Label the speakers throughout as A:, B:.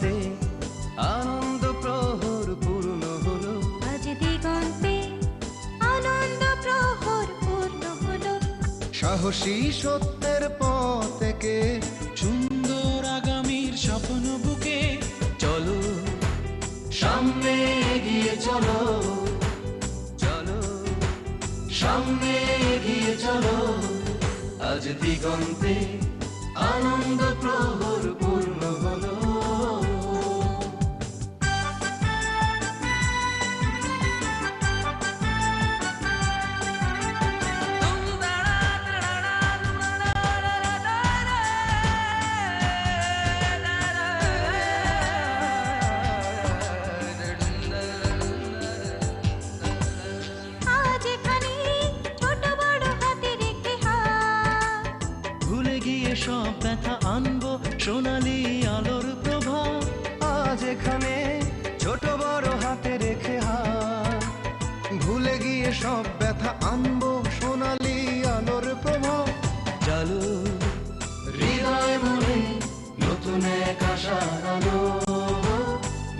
A: দিগন্তে আনন্দ প্রহর পূর্ণ হলো।
B: আজ দিগন্তে আনন্দ প্রহর পূর্ণ হলো।
C: সাহসী সত্যের পথ থেকে
D: সুন্দর আগামীর স্বপ্ন বুকে
A: চলো সামনে এগিয়ে চলো। চলো সামনে এগিয়ে চলো। আজ দিগন্তে সব ব্যথা আনব সোনালি আলোর প্রভাব। আজ এখানে ছোট বড় হাতে রেখে হাত।
C: ভুলে গিয়ে সব ব্যথা আনব সোনালি আলোর প্রভাব।
A: চলো হৃদয় মনে নতুন এক আশার আলো।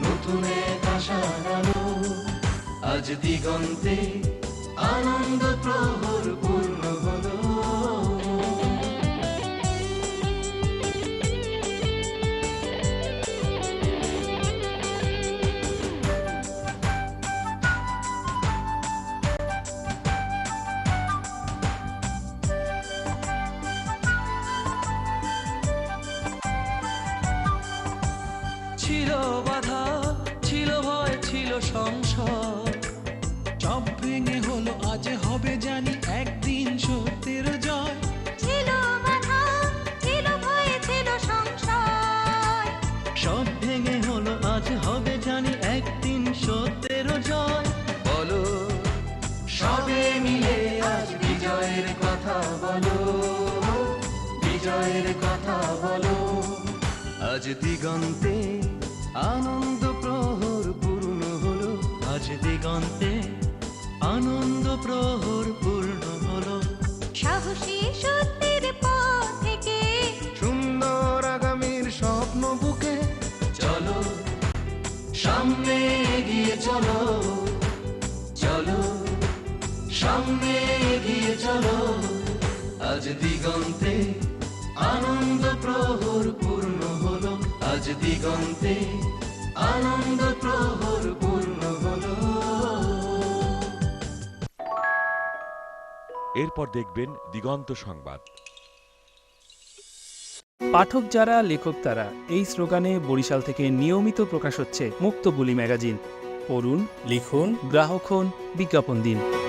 A: নতুন এক আশার আলো। আজ দিগন্তে আনন্দ প্রহর পূর্ণ
E: ছিল
D: সব ভেঙে হলো আজ হবে জানি একদিন সত্যের জয়।
B: ছিল বাধা ছিল ভয়ে ছিল সংশয়।
A: সব ভেঙে হলো আজ হবে জানি একদিন সত্যের জয়। বলো সবে মিলে আজ বিজয়ের কথা বলো বিজয়ের কথা বলো। আজ দিগন্তে আনন্দ হলো আজ দিগন্তে আনন্দ প্রহর পূর্ণ হলো।
B: সাহসী সত্যের পথ থেকে
C: সুন্দর আগামীর স্বপ্ন বুকে
A: চলো সামনে এগিয়ে চলো চলো সামনে এগিয়ে চলো। আজ দিগন্তে আনন্দ প্রহর পূর্ণ হলো। আজ দিগন্তে আনন্দ প্রহর
F: এরপর দেখবেন দিগন্ত সংবাদ।
G: পাঠক যারা, লেখক তারা, এই স্লোগানে বরিশাল থেকে নিয়মিত প্রকাশ হচ্ছে মুক্ত বুলি ম্যাগাজিন। পড়ুন,
D: লিখুন,
G: গ্রাহক হন, বিজ্ঞাপন দিন।